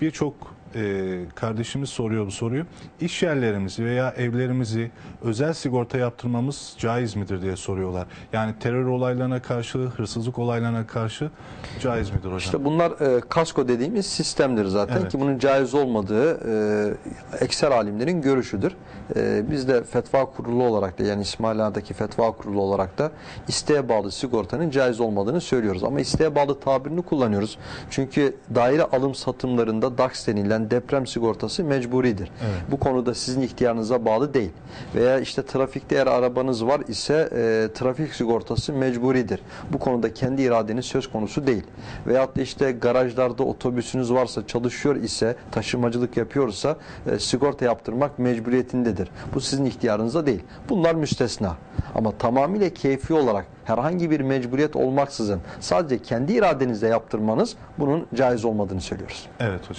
birçok e, kardeşimiz soruyor bu soruyu. İş yerlerimizi veya evlerimizi özel sigorta yaptırmamız caiz midir diye soruyorlar. Yani terör olaylarına karşı, hırsızlık olaylarına karşı caiz midir hocam? İşte bunlar e, kasko dediğimiz sistemdir zaten Evet. ki bunun caiz olmadığı e, ekser alimlerin görüşüdür. E, biz de fetva kurulu olarak da yani İsmaila'daki fetva kurulu olarak da isteğe bağlı sigortanın caiz olmadığını söylüyoruz. Ama isteğe bağlı tabirini kullanıyoruz. Çünkü daire alım satımlarında DAX denilen deprem sigortası mecburidir. Evet. Bu konuda sizin ihtiyarınıza bağlı değil. Veya işte trafikte eğer arabanız var ise e, trafik sigortası mecburidir. Bu konuda kendi iradeniz söz konusu değil. Veyahut da işte garajlarda otobüsünüz varsa çalışıyor ise taşımacılık yapıyorsa e, sigorta yaptırmak mecburiyetindedir. Bu sizin ihtiyarınıza değil. Bunlar müstesna. Ama tamamıyla keyfi olarak herhangi bir mecburiyet olmaksızın sadece kendi iradenizle yaptırmanız bunun caiz olmadığını söylüyoruz. Evet hocam.